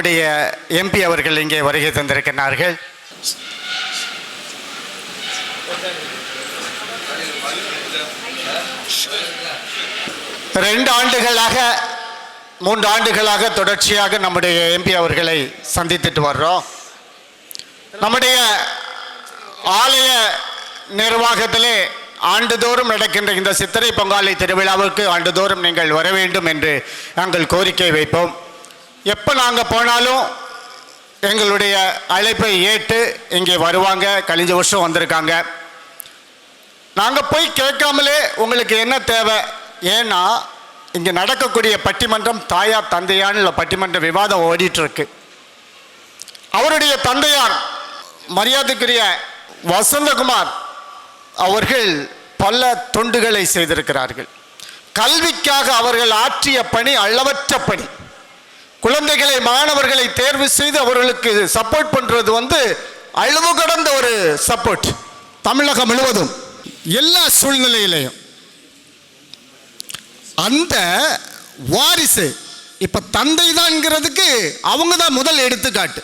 நம்முடைய எம்பி அவர்கள் இங்கே வருகை தந்திருக்கிறார்கள். ரெண்டு ஆண்டுகளாக மூன்று ஆண்டுகளாக தொடர்ச்சியாக நம்முடைய எம்பி அவர்களை சந்தித்துட்டு வர்றோம். நம்முடைய ஆலய நிர்வாகத்திலே ஆண்டுதோறும் நடக்கின்ற இந்த சித்திரை பொங்காலை திருவிழாவுக்கு ஆண்டுதோறும் நீங்கள் வர வேண்டும் என்று நாங்கள் கோரிக்கை வைப்போம். எப்போ நாங்கள் போனாலும் எங்களுடைய அழைப்பை ஏற்று இங்கே வருவாங்க. கழிஞ்ச வருஷம் வந்திருக்காங்க. நாங்கள் போய் கேட்காமலே உங்களுக்கு என்ன தேவை? ஏன்னா இங்கே நடக்கக்கூடிய பட்டிமன்றம் தாயார் தந்தையான்னு பட்டிமன்ற விவாதம் ஓடிட்டுருக்கு. அவருடைய தந்தையார் மரியாதைக்குரிய வசந்தகுமார் அவர்கள் பல தொண்டுகளை செய்திருக்கிறார்கள். கல்விக்காக அவர்கள் ஆற்றிய பணி அளவற்ற பணி. குழந்தைகளை மாணவர்களை தேர்வு செய்து அவர்களுக்கு சப்போர்ட் பண்ணுறது வந்து அளவு கடந்த ஒரு சப்போர்ட் தமிழகம் முழுவதும் எல்லா சூழ்நிலையிலையும். அந்த வாரிசு இப்போ தந்தை தான்ங்கிறதுக்கு அவங்க தான் முதல் எடுத்துக்காட்டு.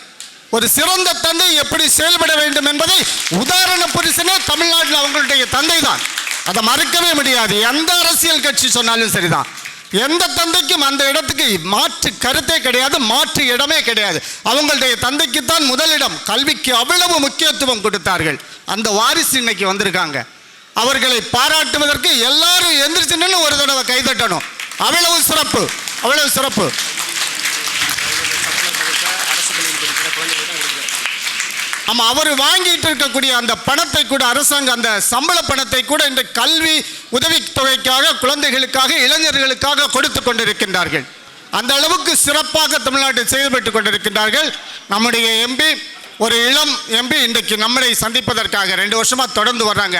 ஒரு சிறந்த தந்தை எப்படி செயல்பட வேண்டும் என்பதை உதாரண புரிசனே தமிழ்நாட்டில் அவங்களுடைய தந்தை தான் அதை மறுக்கவே முடியாது. எந்த அரசியல் கட்சி சொன்னாலும் சரிதான். எந்த தந்தைக்கும் அந்த இடத்துக்கு மாற்று கருத்தே கிடையாது மாற்று இடமே கிடையாது. அவங்களுடைய தந்தைக்குத்தான் முதலிடம் கல்விக்கு அவ்வளவு முக்கியத்துவம் கொடுத்தார்கள். அந்த வாரிசு இன்னைக்கு வந்திருக்காங்க. அவர்களை பாராட்டுவதற்கு எல்லாரும் எந்திரிச்சுன்னு ஒரு தடவை கைதட்டணும். அவ்வளவு சிறப்பு அவ்வளவு சிறப்பு. ஆமா அவர் வாங்கிட்டு இருக்கக்கூடிய அந்த பணத்தை கூட அரசாங்கம் அந்த சம்பள பணத்தை கூட இந்த கல்வி உதவித்தொகைக்காக குழந்தைகளுக்காக இளைஞர்களுக்காக கொடுத்து கொண்டிருக்கின்றார்கள். அந்த அளவுக்கு சிறப்பாக தமிழ்நாட்டில் செயல்பட்டு கொண்டிருக்கின்றார்கள். நம்முடைய எம்பி ஒரு இளம் எம்பி இன்றைக்கு நம்மளை சந்திப்பதற்காக ரெண்டு வருஷமாக தொடர்ந்து வர்றாங்க.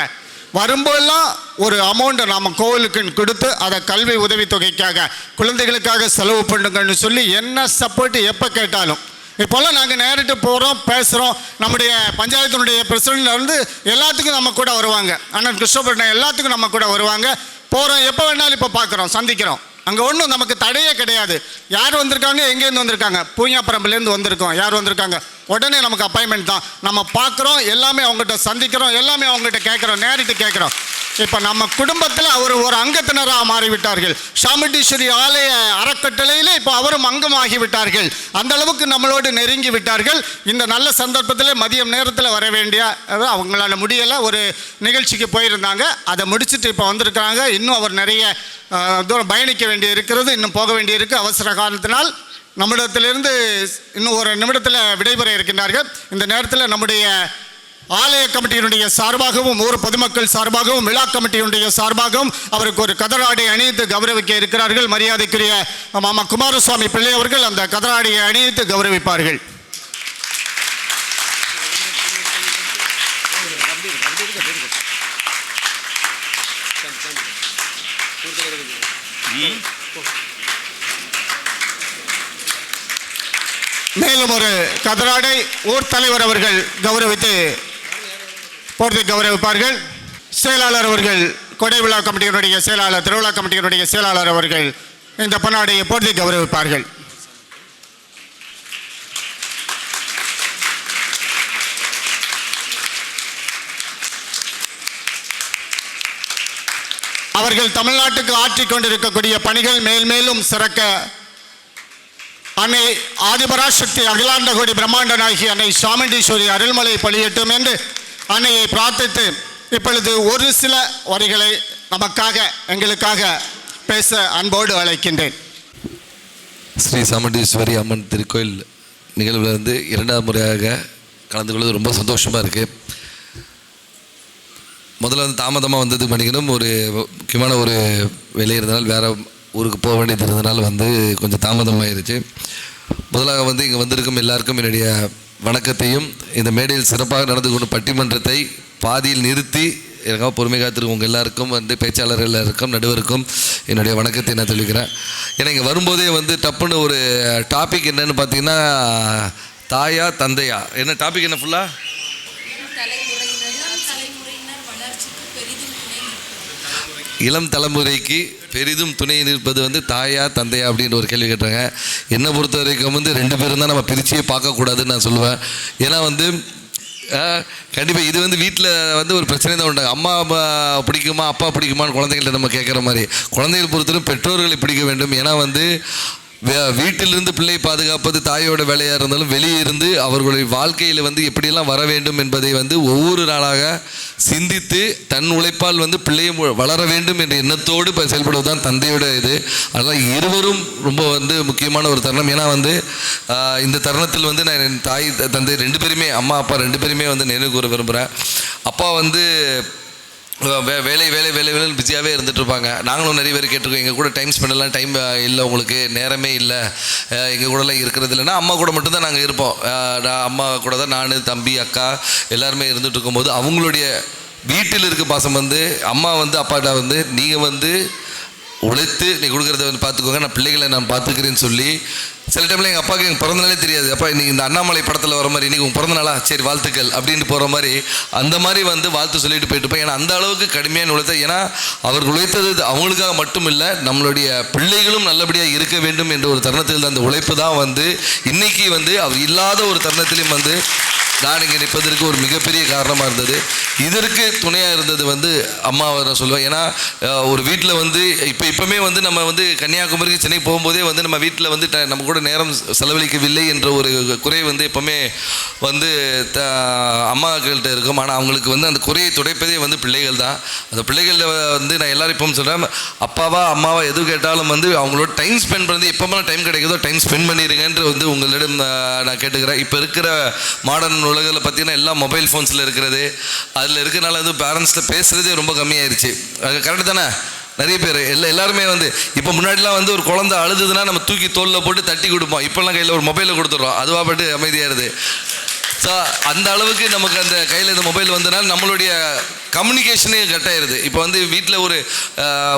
வரும்போதெல்லாம் ஒரு அமௌண்ட்டை நாம் கோவிலுக்கு கொடுத்து அதை கல்வி உதவித்தொகைக்காக குழந்தைகளுக்காக செலவு பண்ணுங்கன்னு சொல்லி என்ன சப்போர்ட்டு எப்போ கேட்டாலும் இப்போல்லாம் நாங்கள் நேரிட்டு போகிறோம் பேசுகிறோம் நம்முடைய பஞ்சாயத்தினுடைய பிரசிடண்ட்லேருந்து எல்லாத்துக்கும் நம்ம கூட வருவாங்க. அண்ணன் கிருஷ்ணபுரம் எல்லாத்துக்கும் நம்ம கூட வருவாங்க. போகிறோம் எப்போ வேணாலும் இப்போ பார்க்குறோம் சந்திக்கிறோம். அங்கே ஒன்றும் நமக்கு தடையே கிடையாது. யார் வந்திருக்காங்க எங்கேருந்து வந்திருக்காங்க? பூஞ்சாப்பரம்புலேருந்து வந்திருக்கோம். யார் வந்திருக்காங்க? உடனே நமக்கு அப்பாயின்மெண்ட் தான். நம்ம பார்க்குறோம் எல்லாமே அவங்ககிட்ட சந்திக்கிறோம் எல்லாமே அவங்ககிட்ட கேட்குறோம் நேரிட்டு கேட்குறோம் இப்போ நம்ம குடும்பத்தில் அவர் ஒரு அங்கத்தினராக மாறிவிட்டார்கள். சாமுண்டீஸ்வரி ஆலய அறக்கட்டளையிலே இப்போ அவரும் அங்கமாகி விட்டார்கள் அந்த அளவுக்கு நம்மளோடு நெருங்கி விட்டார்கள். இந்த நல்ல சந்தர்ப்பத்தில் மதியம் நேரத்தில் வர வேண்டிய அவங்களால முடியலை ஒரு நிகழ்ச்சிக்கு போயிருந்தாங்க. அதை முடிச்சுட்டு இப்போ வந்திருக்கிறாங்க. இன்னும் அவர் நிறைய தூரம் பயணிக்க வேண்டி இருக்கிறது இன்னும் போக வேண்டியிருக்கு அவசர காலத்தினால் நம்மிடத்திலிருந்து இன்னும் ஒரு நிமிடத்தில் விடைபெற இருக்கின்றார்கள். இந்த நேரத்தில் நம்முடைய ஆலய கமிட்டியினுடைய சார்பாகவும் ஊர் பொதுமக்கள் சார்பாகவும் விழா கமிட்டியினுடைய சார்பாகவும் அவருக்கு ஒரு கதராடை அணிந்து கௌரவிக்க இருக்கிறார்கள். மரியாதைக்குரிய மாமா குமாரசுவாமி பிள்ளை அவர்கள் அந்த கதராடையை அணிந்து கௌரவிப்பார்கள். மேலும் ஒரு கதராடை ஊர் தலைவர் அவர்கள் கௌரவித்து போர்த்து கௌரவிப்பார்கள் செயலாளர் அவர்கள் கொடை விழா கமிட்டியினுடைய செயலாளர் திருவிழா கமிட்டியினுடைய செயலாளர் அவர்கள் இந்த பொன்னாடையை போர்த்தி கௌரவிப்பார்கள் அவர்கள் தமிழ்நாட்டுக்கு ஆற்றிக் கொண்டிருக்கக்கூடிய பணிகள் மேல்மேலும் சிறக்க. அன்னை ஆதிபராசக்தி அகிலாண்ட கோடி பிரம்மாண்ட நாயகி அன்னை சாமுண்டீஸ்வரி அருள்மலை பழியட்டும் என்று அன்னையை பிரார்த்தித்து இப்பொழுது ஒரு சில வரிகளை நமக்காக எங்களுக்காக பேச அன்போடு அழைக்கின்றேன். ஸ்ரீ சாமுண்டீஸ்வரி அம்மன் திருக்கோயில் நிகழ்வில் வந்து இரண்டாவது முறையாக கலந்து கொள்வது ரொம்ப சந்தோஷமாக இருக்குது முதல்ல வந்து தாமதமாக வந்ததுக்கு மணிக்கணும் ஒரு முக்கியமான ஒரு வேலை இருந்தனால் வேறு ஊருக்கு போக வேண்டியது இருந்தனால் வந்து கொஞ்சம் தாமதமாயிருச்சு. முதலாக வந்து இங்கே வந்திருக்கும் எல்லாருக்கும் என்னுடைய வணக்கத்தையும் இந்த மேடையில் சிறப்பாக நடந்து கொண்ட பட்டிமன்றத்தை பாதியில் நிறுத்தி எனக்காக பொறுமை காத்திருக்கும் உங்கள் எல்லாருக்கும் வந்து பேச்சாளர்கள் எல்லாருக்கும் நடுவருக்கும் என்னுடைய வணக்கத்தை நான் சொல்லிக்கிறேன் ஏன்னா இங்கே வரும்போதே வந்து டப்புன்னு ஒரு டாபிக் என்னன்னு பார்த்தீங்கன்னா தாயா தந்தையா? என்ன டாபிக் என்ன ஃபுல்லாக இளம் தலைமுறைக்கு பெரிதும் துணை நிற்பது வந்து தாயா தந்தையா அப்படின்ற ஒரு கேள்வி கேட்டாங்க. என்னை பொறுத்த வரைக்கும் வந்து ரெண்டு பேரும் தான் நம்ம பிரிச்சியே பார்க்கக்கூடாதுன்னு நான் சொல்லுவேன். ஏன்னா வந்து கண்டிப்பாக இது வந்து வீட்டில் வந்து ஒரு பிரச்சனை தான் உண்டாங்க அம்மா அப்பா பிடிக்குமா அப்பா பிடிக்குமான்னு குழந்தைங்கள்ட்ட நம்ம கேட்குற மாதிரி. குழந்தைகள் பொறுத்தவரை பெற்றோர்களை பிடிக்க வேண்டும். ஏன்னா வந்து வீட்டிலிருந்து பிள்ளையை பாதுகாப்பது தாயோட வேலையாக இருந்தாலும் வெளியே இருந்து அவர்களுடைய வாழ்க்கையில் வந்து எப்படியெல்லாம் வர வேண்டும் என்பதை வந்து ஒவ்வொரு நாளாக சிந்தித்து தன் உழைப்பால் வந்து பிள்ளையும் வளர வேண்டும் என்ற எண்ணத்தோடு இப்போ செயல்படுவது தான் தந்தையோட இது. அதனால் இருவரும் ரொம்ப வந்து முக்கியமான ஒரு தருணம். ஏன்னா வந்து இந்த தருணத்தில் வந்து நான் என் தாய் த- தந்தை ரெண்டு பேருமே அம்மா அப்பா ரெண்டு பேருமே வந்து நினைவு கூற விரும்புகிறேன் அப்பா வந்து வே வேலை வேலை வேலை வேலைன்னு பிஸியாகவே இருந்துகிட்ருப்பாங்க நாங்களும் நிறைய பேர் கேட்டிருக்கோம் எங்கள் கூட டைம் ஸ்பெண்டெல்லாம் டைம் இல்லை உங்களுக்கு நேரமே இல்லை. எங்கள் கூடலாம் இருக்கிறது இல்லைன்னா அம்மா கூட மட்டும்தான் நாங்கள் இருப்போம். நான் அம்மா கூட தான் நான் தம்பி அக்கா எல்லாருமே இருந்துகிட்டு இருக்கும்போது அவங்களுடைய வீட்டில் இருக்க பாசம் வந்து அம்மா வந்து அப்பாட்ட வந்து நீங்கள் வந்து உழைத்து நீ கொடுக்குறத வந்து பார்த்துக்கோங்க. நான் பிள்ளைகளை நான் பார்த்துக்கிறேன்னு சொல்லி சில டைமில் எங்கள் அப்பாவுக்கு எங்கள் பிறந்தநாளே தெரியாது. அப்பா இன்னைக்கு இந்த அண்ணாமலை படத்தில் வர மாதிரி இன்றைக்கி உங்கள் பிறந்தநாளா சரி வாழ்த்துக்கள் அப்படின்ட்டு போகிற மாதிரி அந்த மாதிரி வந்து வாழ்த்து சொல்லிட்டு போயிட்டு இருப்பேன். ஏன்னா அந்த அளவுக்கு கடுமையான உழைத்த ஏன்னா அவர் உழைத்தது அவங்களுக்காக மட்டும் இல்லை நம்மளுடைய பிள்ளைகளும் நல்லபடியாக இருக்க வேண்டும் என்ற ஒரு தருணத்தில் அந்த உழைப்பு தான் வந்து இன்னைக்கு வந்து அவர் இல்லாத ஒரு தருணத்திலையும் வந்து நான் இங்கே நிற்பதற்கு ஒரு மிகப்பெரிய காரணமாக இருந்தது. இதற்கு துணையாக இருந்தது வந்து அம்மாவை நான் சொல்லுவேன் ஏன்னா ஒரு வீட்டில் வந்து இப்போ இப்போமே வந்து நம்ம வந்து கன்னியாகுமரிக்கு சென்னை போகும்போதே வந்து நம்ம வீட்டில் வந்து ட- நம்ம கூட நேரம் செலவழிக்கவில்லை என்ற ஒரு குறை வந்து எப்போவுமே வந்து த அம்மாக்கள்கிட்ட இருக்கும். ஆனால் அவங்களுக்கு வந்து அந்த குறையை துடைப்பதே வந்து பிள்ளைகள் தான். அந்த பிள்ளைகளில் வந்து நான் எல்லோரும் இப்போவும் சொல்கிறேன் அப்பாவா அம்மாவா எது கேட்டாலும் வந்து அவங்களோட டைம் ஸ்பெண்ட் பண்ணி எப்போமெல்லாம் டைம் கிடைக்குதோ டைம் ஸ்பெண்ட் பண்ணிடுங்கன்ற வந்து உங்களிடம் நான் கேட்டுக்கிறேன். இப்போ இருக்கிற மாடர்ன் உலகில் பார்த்தீங்கன்னா எல்லாம் மொபைல் ஃபோன்ஸில் இருக்கிறது. அதில் இருக்கிறனால வந்து பேரண்ட்ஸில் பேசுகிறதே ரொம்ப கம்மியாயிருச்சு. அது கரெக்டு தானே? நிறைய பேர் எல்லா எல்லாருமே வந்து இப்போ முன்னாடிலாம் வந்து ஒரு குழந்தை அழுதுதுன்னா நம்ம தூக்கி தோலில் போட்டு தட்டி கொடுப்போம். இப்போல்லாம் கையில் ஒரு மொபைலில் கொடுத்துட்றோம். அதுவாக பட்டு அமைதியாயிருது. ஸோ அந்த அளவுக்கு நமக்கு அந்த கையில் இந்த மொபைல் வந்தனால் நம்மளுடைய கம்யூனிகேஷனே கட்டாயிருது இப்போ வந்து வீட்டில் ஒரு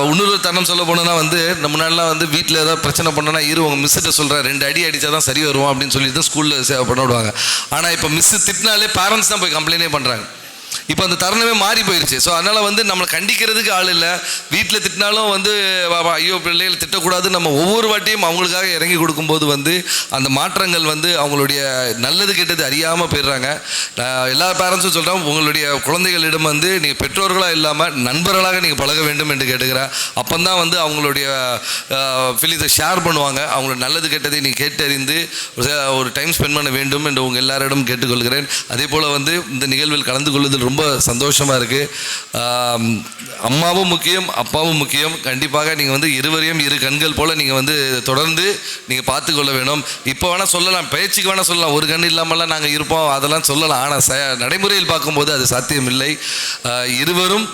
இன்னொரு தருணம் சொல்ல போனோம்னா வந்து நம்ம முன்னாடிலாம் வந்து வீட்டில் ஏதாவது பிரச்சனை பண்ணோன்னா இரு உங்கள் மிஸ்ஸிட்ட சொல்கிறேன் ரெண்டு அடி அடித்தா தான் சரி வருவோம் அப்படின்னு சொல்லி தான் ஸ்கூலில் சேவை பண்ண விடுவாங்க ஆனால் இப்போ மிஸ்ஸு திட்டினாலே பேரண்ட்ஸ் தான் போய் கம்ப்ளைண்டே பண்ணுறாங்க இப்போ அந்த தருணமே மாறி போயிருச்சு. ஸோ அதனால் வந்து நம்மளை கண்டிக்கிறதுக்கு ஆள் இல்லை. வீட்டில் திட்டினாலும் வந்து வா- வா, ஐயோ பிள்ளைகள் திட்டக்கூடாது நம்ம ஒவ்வொரு வாட்டியும் அவங்களுக்காக இறங்கி கொடுக்கும்போது வந்து அந்த மாற்றங்கள் வந்து அவங்களுடைய நல்லது கெட்டது அறியாமல் போயிடுறாங்க. எல்லா பேரண்ட்ஸும் சொல்கிறோம் உங்களுடைய குழந்தைகளிடம் வந்து நீங்கள் பெற்றோர்களாக இல்லாமல் நண்பர்களாக நீங்கள் பழக வேண்டும் என்று கேட்டுக்கிறேன். அப்போ தான் வந்து அவங்களுடைய ஃபீலிங்ஸை ஷேர் பண்ணுவாங்க. அவங்களோட நல்லது கெட்டதை நீங்கள் கேட்டறிந்து ஒரு ஒரு டைம் ஸ்பெண்ட் பண்ண வேண்டும் என்று உங்கள் எல்லாரிடம் கேட்டுக்கொள்கிறேன். அதே போல் வந்து இந்த நிகழ்வில் கலந்து கொள்வதில் ரொம்ப சந்தோஷமாக இருக்குது அம்மாவும் முக்கியம் அப்பாவும் முக்கியம். கண்டிப்பாக நீங்கள் வந்து இருவரையும் இரு கண்கள் போல் நீங்கள் வந்து தொடர்ந்து நீங்கள் பார்த்து கொள்ள வேணும் இப்போ வேணால் சொல்லலாம் பேச்சுக்கு வேணால் சொல்லலாம். ஒரு கண் இல்லாமலாம் நாங்கள் இருப்போம் அதெல்லாம் சொல்லலாம். ஆனால் ச நடைமுறையில் பார்க்கும்போது அது சாத்தியமில்லை. இல்லை இருவரும்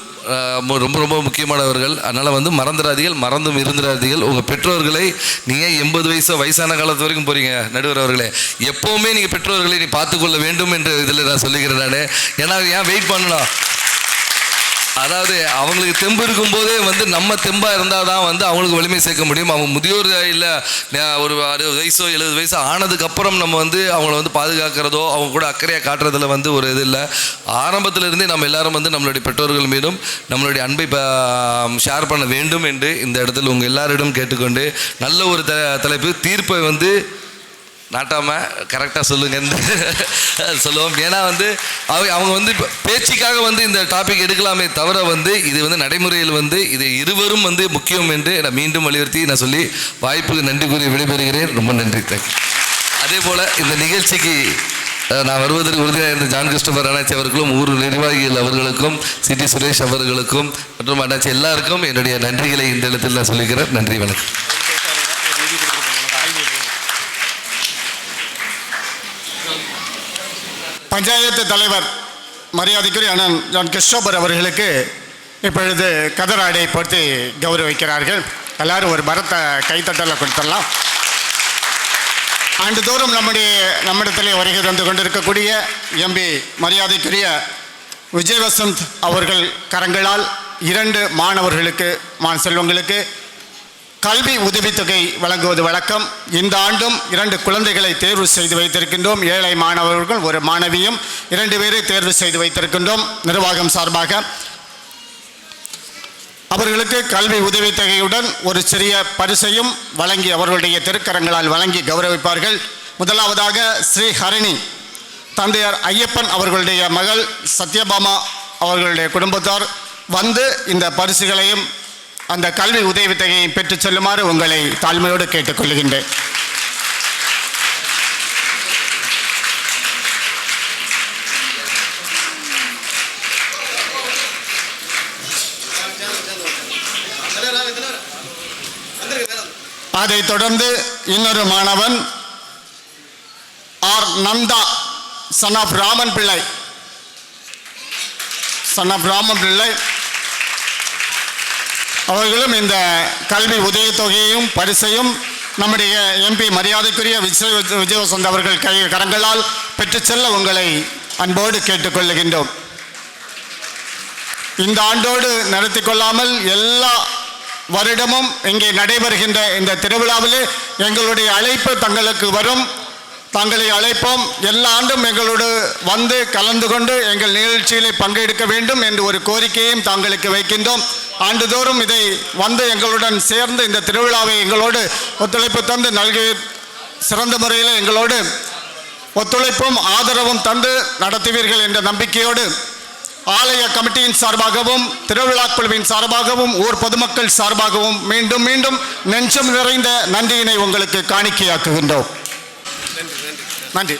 ரொம்ப ரொம்ப முக்கியமானவர்கள். அதனால் வந்து மறந்துடாதீர்கள் மறந்தும் இருந்துடாதீர்கள். உங்கள் பெற்றோர்களை நீங்கள் எண்பது வயசு வயசான காலத்து வரைக்கும் போகிறீங்க நடுவர் அவர்களே. எப்போவுமே நீங்கள் பெற்றோர்களை நீ பார்த்துக்கொள்ள வேண்டும் என்று இதில் நான் சொல்லிக்கிறேன் நான். ஏன்னா ஏன் வெயிட் பண்ணணும்? அதாவது அவங்களுக்கு தெம்பு இருக்கும்போதே வந்து நம்ம தெம்பா இருந்தால் தான் வந்து அவங்களுக்கு வலிமை சேர்க்க முடியும். அவங்க முதியோர் இல்லை ஒரு அறுபது வயசோ எழுபது வயசோ ஆனதுக்கப்புறம் நம்ம வந்து அவங்கள வந்து பாதுகாக்கிறதோ அவங்க கூட அக்கறையாக காட்டுறதுல வந்து ஒரு இது இல்லை. ஆரம்பத்திலிருந்தே நம்ம எல்லாரும் வந்து நம்மளுடைய பெற்றோர்கள் மீதும் நம்மளுடைய அன்பை ஷேர் பண்ண வேண்டும் என்று இந்த இடத்துல உங்கள் எல்லாரிடம் கேட்டுக்கொண்டு நல்ல ஒரு த தலைப்பு தீர்ப்பை வந்து நாட்டாமல் கரெக்டாக சொல்லுங்கன்னு சொல்லுவோம். ஏன்னா வந்து அவங்க அவங்க வந்து பேச்சுக்காக வந்து இந்த டாபிக் எடுக்கலாமே தவிர வந்து இது வந்து நடைமுறையில் வந்து இது இருவரும் வந்து முக்கியம் என்று நான் மீண்டும் வலியுறுத்தி நான் சொல்லி வாய்ப்புக்கு நன்றி கூறி விடைபெறுகிறேன். ரொம்ப நன்றி. தேங்க்யூ அதே போல் இந்த நிகழ்ச்சிக்கு நான் வருவதற்கு உறுதியாக இருந்த ஜான் கிறிஸ்டபர் அண்ணாச்சி அவர்களும் ஊர் நிர்வாகிகள் அவர்களுக்கும் சிட்டி சுரேஷ் அவர்களுக்கும் மற்றும் அண்ணாச்சி எல்லாருக்கும் என்னுடைய நன்றிகளை இந்த இடத்தில் நான் சொல்லிக்கிறேன். நன்றி வணக்கம். பஞ்சாயத்து தலைவர் மரியாதைக்குரிய அண்ணன் ஜான் கிறிஸ்டோபர் அவர்களுக்கு இப்பொழுது கதராடை போட்டு கௌரவிக்கிறார்கள். எல்லாரும் ஒரு மரத்தை கைத்தட்டலை கொடுத்துடலாம். ஆண்டுதோறும் நம்முடைய நம்மிடத்திலே வருகை தந்து கொண்டிருக்கக்கூடிய எம்பி மரியாதைக்குரிய விஜய் வசந்த் அவர்கள் கரங்களால் இரண்டு மாணவர்களுக்கு மான் செல்வங்களுக்கு கல்வி உதவித்தொகை வழங்குவது வழக்கம். இந்த ஆண்டும் இரண்டு குழந்தைகளை தேர்வு செய்து வைத்திருக்கின்றோம். ஏழை மாணவர்கள் ஒரு மாணவியும் இரண்டு பேரை தேர்வு செய்து வைத்திருக்கின்றோம். நிர்வாகம் சார்பாக. அவர்களுக்கு கல்வி உதவித்தொகையுடன் ஒரு சிறிய பரிசையும் வழங்கி அவர்களுடைய திருக்கரங்களால் வழங்கி கௌரவிப்பார்கள். முதலாவதாக ஸ்ரீ ஹரிணி தந்தையார் ஐயப்பன் அவர்களுடைய மகள் சத்யபாமா அவர்களுடைய குடும்பத்தார் வந்து இந்த பரிசுகளையும் அந்த கல்வி உதவித்தொகையையும் பெற்றுச் செல்லுமாறு உங்களை தாழ்மையோடு கேட்டுக்கொள்கின்றேன். அதைத் தொடர்ந்து இன்னொரு மாணவன் R. Nanda son of Raman Pillai. Son of Raman பிள்ளை. அவர்களும் இந்த கல்வி உதவித்தொகையையும் பரிசையும் நம்முடைய எம்பி மரியாதைக்குரிய விஜய் விஜயவசந்த் அவர்கள் கை கரங்களால் பெற்று செல்ல உங்களை அன்போடு கேட்டுக்கொள்ளுகின்றோம். இந்த ஆண்டோடு நடத்தி கொள்ளாமல் எல்லா வருடமும் இங்கே நடைபெறுகின்ற இந்த திருவிழாவிலே எங்களுடைய அழைப்பு தங்களுக்கு வரும். தங்களை அழைப்போம். எல்லா ஆண்டும் எங்களோடு வந்து கலந்து கொண்டு எங்கள் நிகழ்ச்சியிலே பங்கெடுக்க வேண்டும் என்று ஒரு கோரிக்கையும் தாங்களுக்கு வைக்கின்றோம். ஆண்டுதோறும் இதை வந்து எங்களுடன் சேர்ந்து இந்த திருவிழாவை எங்களோடு ஒத்துழைப்பு தந்து நல்கி சிறந்த முறையில் எங்களோடு ஒத்துழைப்பும் ஆதரவும் தந்து நடத்துவீர்கள் என்ற நம்பிக்கையோடு ஆலய கமிட்டியின் சார்பாகவும் திருவிழா குழுவின் சார்பாகவும் ஊர் பொதுமக்கள் சார்பாகவும் மீண்டும் மீண்டும் நெஞ்சம் நிறைந்த நன்றியினை உங்களுக்கு காணிக்கையாக்குகின்றோம். நன்றி.